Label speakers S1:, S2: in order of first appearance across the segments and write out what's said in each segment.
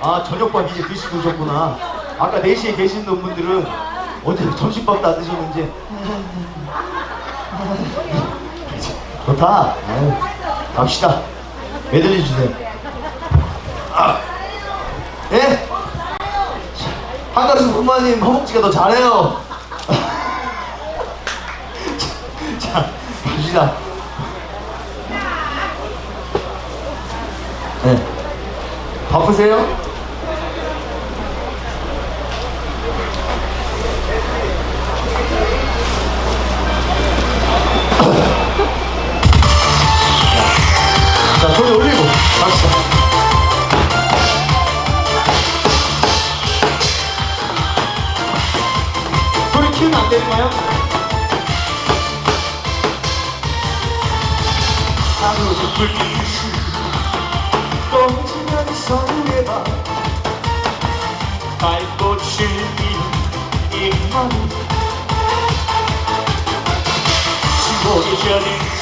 S1: 아 저녁밥 이제 드시고 오셨구나 아까 4시에 계시던 분들은 어제 점심밥도 안 드셨는지 좋다 아유, 갑시다 메들리 주세요 아. 예? 한가수 부모님 허벅지가 더 잘해요 자, 자 갑시다 네. 바쁘세요? 되는가요? 하루도 불빛이 꺼지면 설레봐 달꽃을 피는 이맘 지고기 전에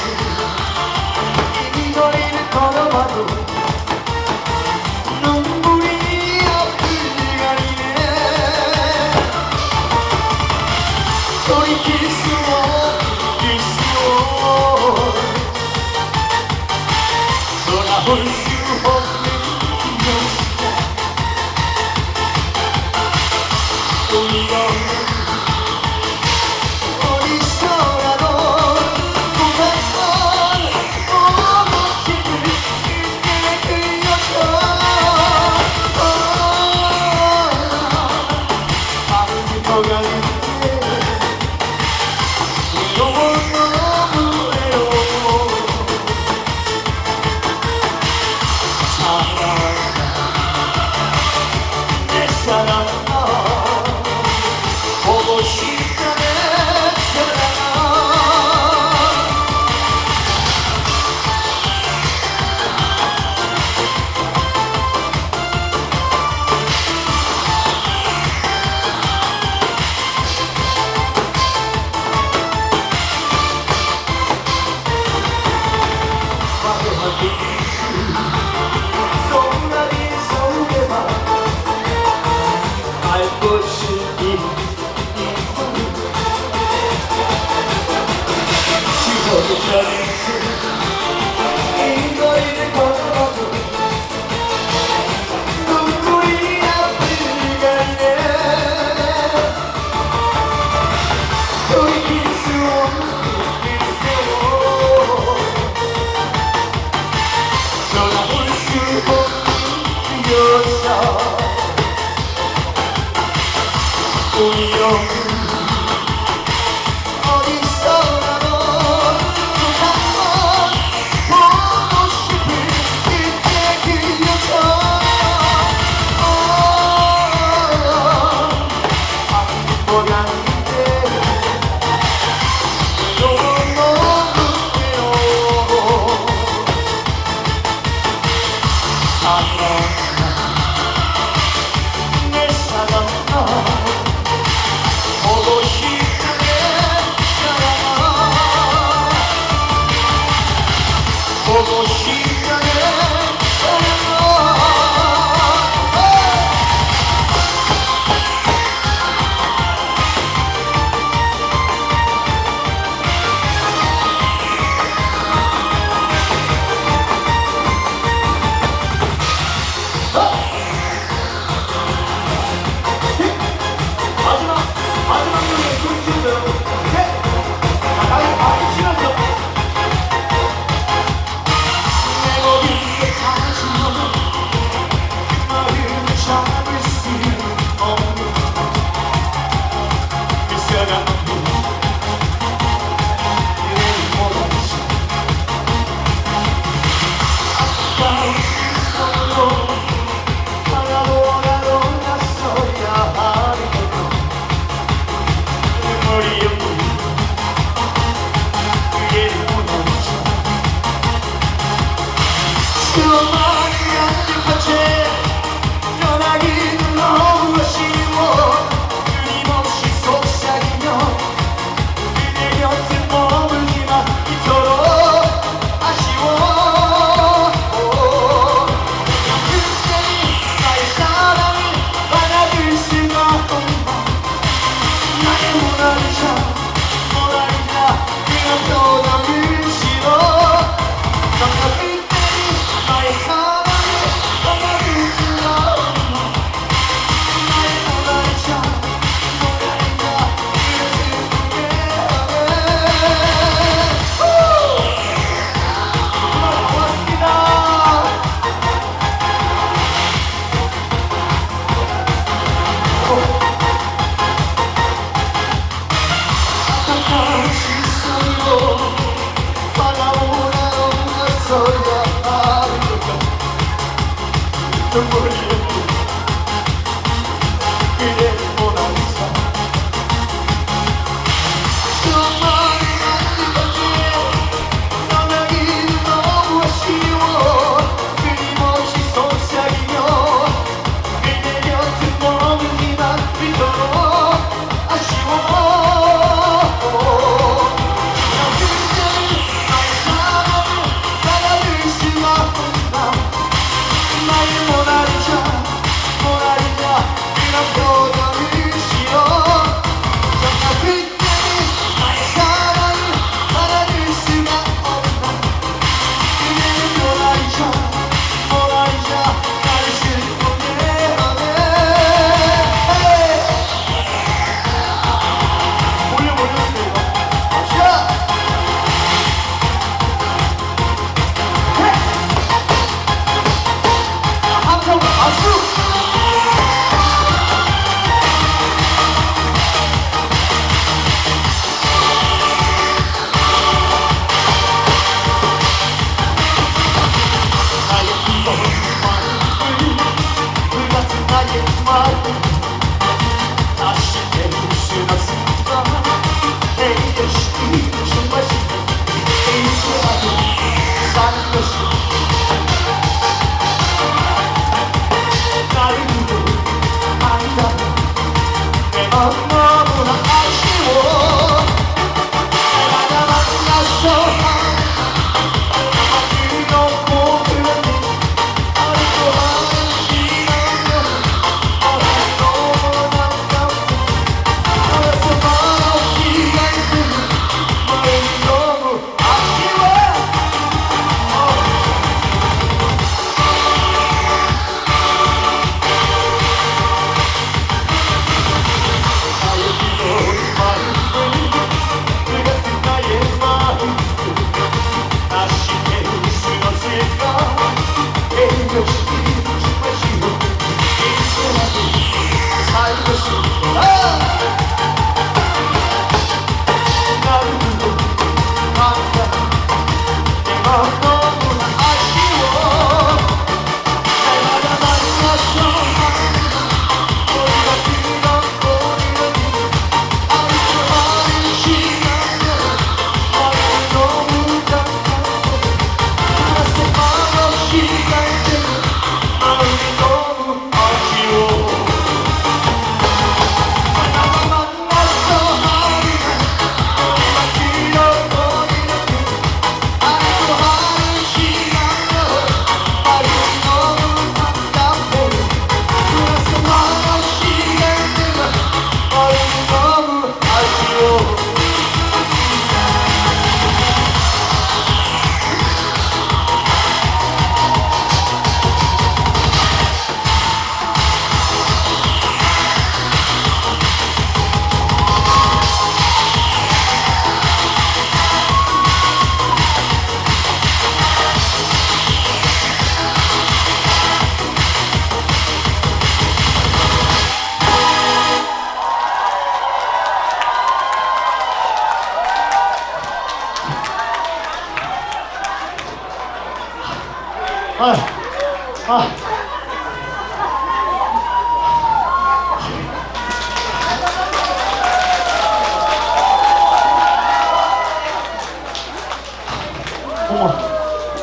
S1: 어머,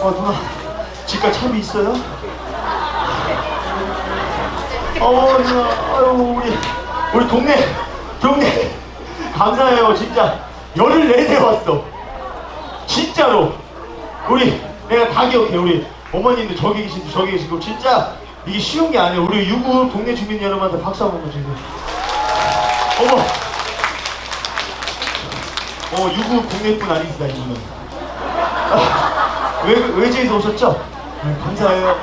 S1: 어 누나, 집가 참이 있어요? 어 누나, 아유 우리 우리 동네 동네. 감사해요 진짜. 열흘 내내 왔어. 진짜로. 우리 내가 다 기억해 우리 어머님도 저기 계시고 저기 계시고. 진짜 이게 쉬운 게 아니에요. 우리 유구 동네 주민 여러분한테 박수 한번 주세요 어머. 어 유구 동네뿐 아니시다 이분은. 아, 외, 외지에서 오셨죠? 네, 감사해요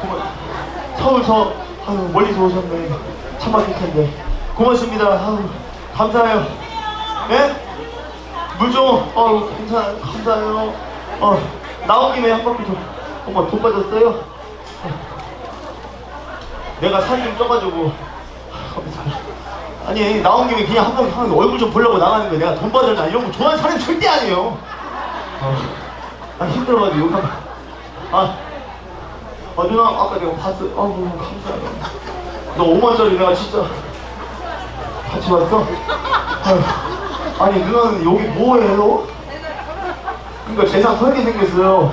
S1: 고마, 서울서 아유 멀리서 오셨네 참 막힐 텐데 고맙습니다 아유 감사해요 네? 물 좀, 어, 괜찮아요. 감사해요. 어, 나온 김에 한 바퀴 더. 어머, 돈 빠졌어요? 어. 내가 살이 좀 쪄가지고. 아, 감사해요. 아니, 나온 김에 그냥 한 번, 한번 얼굴 좀 보려고 나가는 거야. 내가 돈 받았나 이런 거 좋아하는 사람이 절대 아니에요. 어, 나 힘들어가지고 욕하면. 아, 아, 누나, 아까 내가 봤어. 아우, 감사해요. 너 5만짜리 내가 진짜 같이? 아유. 아니 누나는 여기 뭐해요? 그러니까 재산 털게 생겼어요.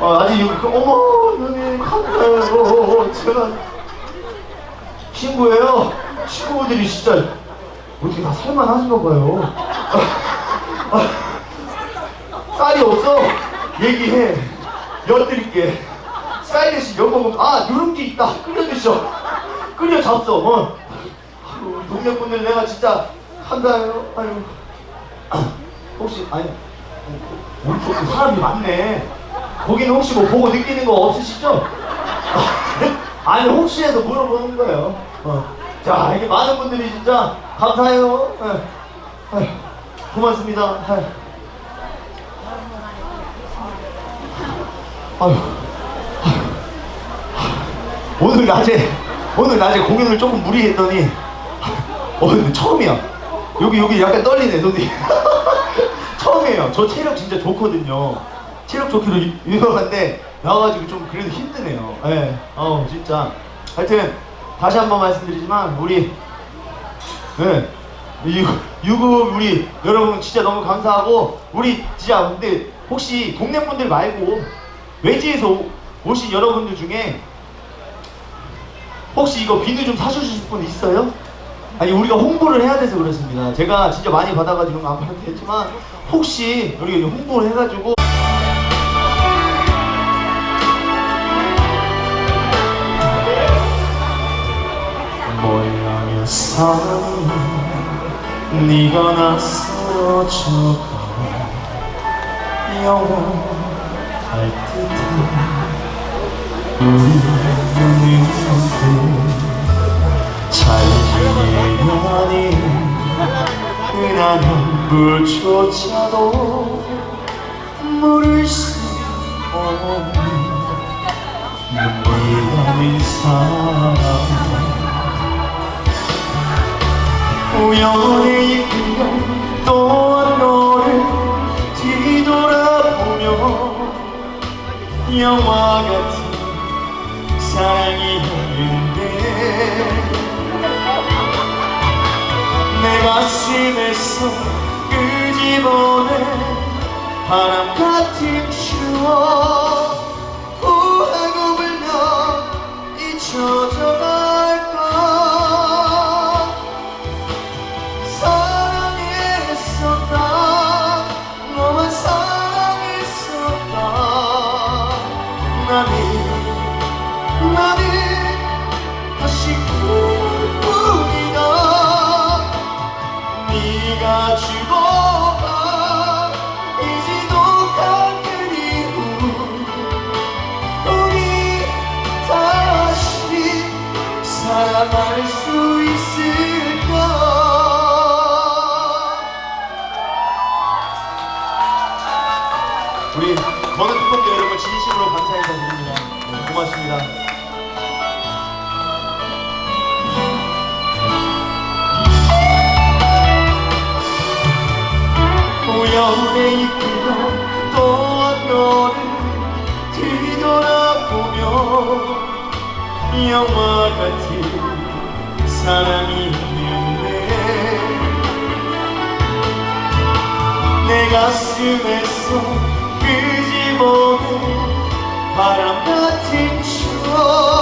S1: 아, 아직 여기 그, 어머 누님 감사해요. 제가 친구예요. 친구들이 진짜 어떻게 다 살만하신가 봐요. 아, 쌀이 없어. 얘기해. 엿드릴게. 쌀 대신 엿 먹으면 아 누룽지 있다. 끓여 드셔. 끓여 잡숴. 어. 아유, 동네 분들 내가 진짜 감사해요. 아유. 혹시 아니 우리 쪽도 사람이 많네. 거기는 혹시 뭐 보고 느끼는 거 없으시죠? 아니 혹시 해서 물어보는 거예요. 어. 자 이렇게 많은 분들이 진짜 감사해요. 예. 아유, 고맙습니다. 아유. 아유. 오늘 낮에 오늘 낮에 공연을 조금 무리했더니 어 근데 처음이야. 여기 여기 약간 떨리네 손이. 처음이에요. 저 체력 진짜 좋거든요. 체력 좋기로 유- 유명한데 나와가지고 좀 그래도 힘드네요. 예 어우 진짜. 하여튼 다시 한 번 말씀드리지만 우리 네 유, 유급 우리 여러분 진짜 너무 감사하고 우리 진짜 근데 혹시 동네 분들 말고 외지에서 오- 오신 여러분들 중에 혹시 이거 비누 좀 사주실 분 있어요? 아니 우리가 홍보를 해야 돼서 그렇습니다. 제가 진짜 많이 받아가지고 안 받아도 했지만 혹시 우리가 홍보를 해가지고 모양의 사랑이 네가 낯설어져가 영원할 듯한 지내려니 흔한 물조차도 물을 수 없는 눈물 아닌 사랑 우연히 이끌려 또한 너를 뒤돌아보며 영화 같은 사랑이었는데 내 가슴에서 끄집어낸 바람 같은 추억 우리 저는 특공대 여러분 진심으로 감사 인사 드립니다. 네, 고맙습니다. 우연에 이끌려 또한 너를 뒤돌아보며 영화 같은 사랑이 있는데 내 가슴에서 바람 같은 추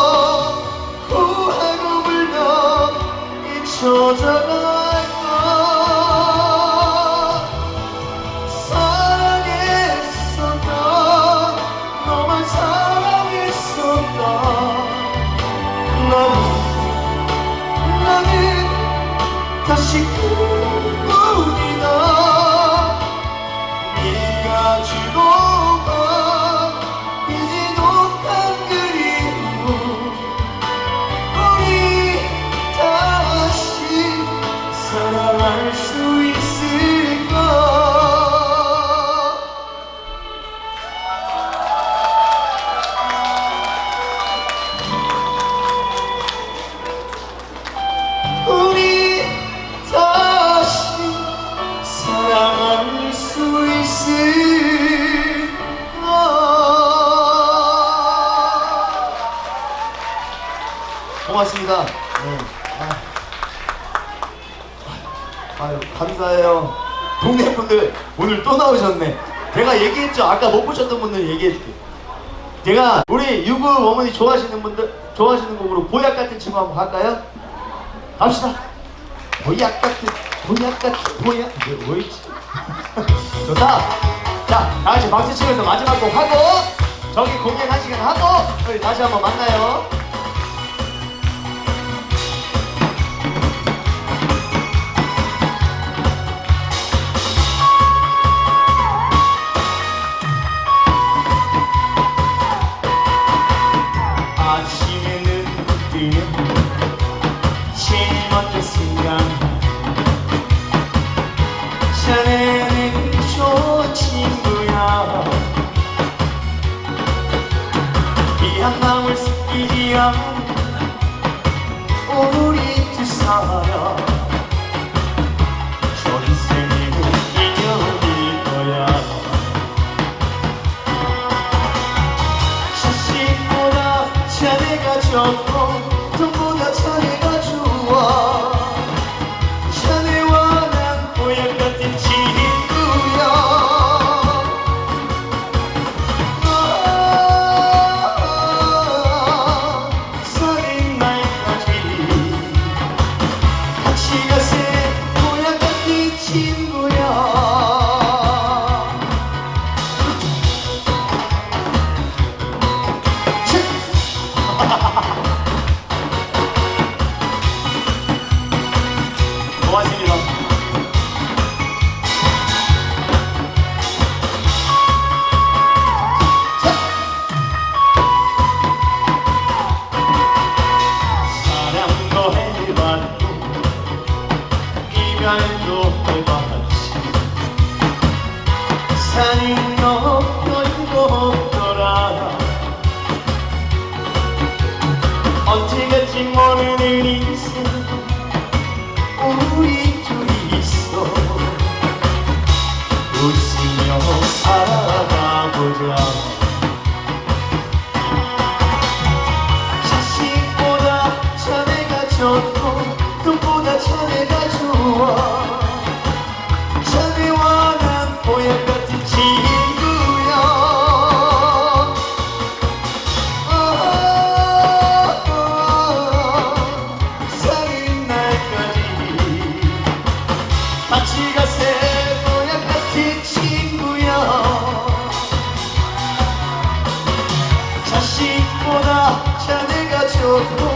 S1: 오늘 또 나오셨네. 제가 얘기했죠. 아까 못 보셨던 분들 얘기해줄게. 제가 우리 유부 어머니 좋아하시는 분들 좋아하시는 곡으로 보약 같은 친구 한번 갈까요? 갑시다. 보약 같은 보약 같은 보약 이게 뭐였지? 좋다. 자, 다 같이 박수 치면서 마지막 곡 하고 저기 공연 한 시간 하고 우리 다시 한번 만나요. 않는 우리 두 사람 자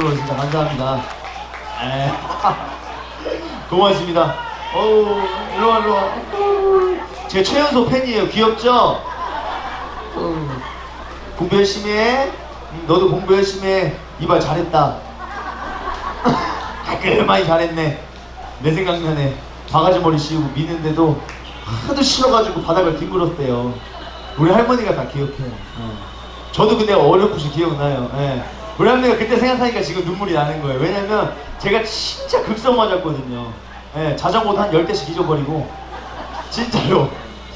S1: 진짜 감사합니다. 에. 고맙습니다. 어우 일로와 일로와. 제 최연소 팬이에요. 귀엽죠? 어우, 공부 열심히 해. 음, 너도 공부 열심히 해. 이발 잘했다. 깔끔하게 잘했네. 내 생각나네 바가지 머리 씌우고 미는데도 하도 싫어가지고 바닥을 뒹굴었대요. 우리 할머니가 다 기억해요. 어. 저도 근데 어렴풋이 기억나요. 예. 우리 할머니가 그때 생각하니까 지금 눈물이 나는 거예요. 왜냐면 제가 진짜 극성 맞았거든요. 예, 자전거도 한 10대씩 잊어버리고 진짜로.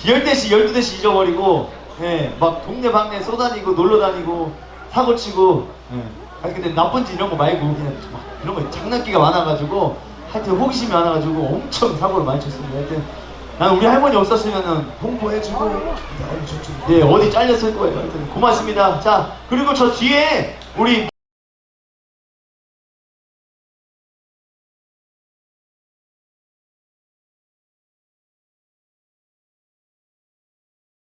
S1: 10대씩 12대씩 잊어버리고 예, 막 동네 방네 쏘다니고 놀러 다니고 사고 치고 예. 아니 근데 나쁜 짓 이런 거 말고 그냥 막 이런 거 장난기가 많아가지고 하여튼 호기심이 많아가지고 엄청 사고를 많이 쳤습니다. 하여튼 난 우리 할머니 없었으면은 홍보해주고. 예 어디 잘렸을 거예요. 하여튼 고맙습니다. 자 그리고 저 뒤에 우리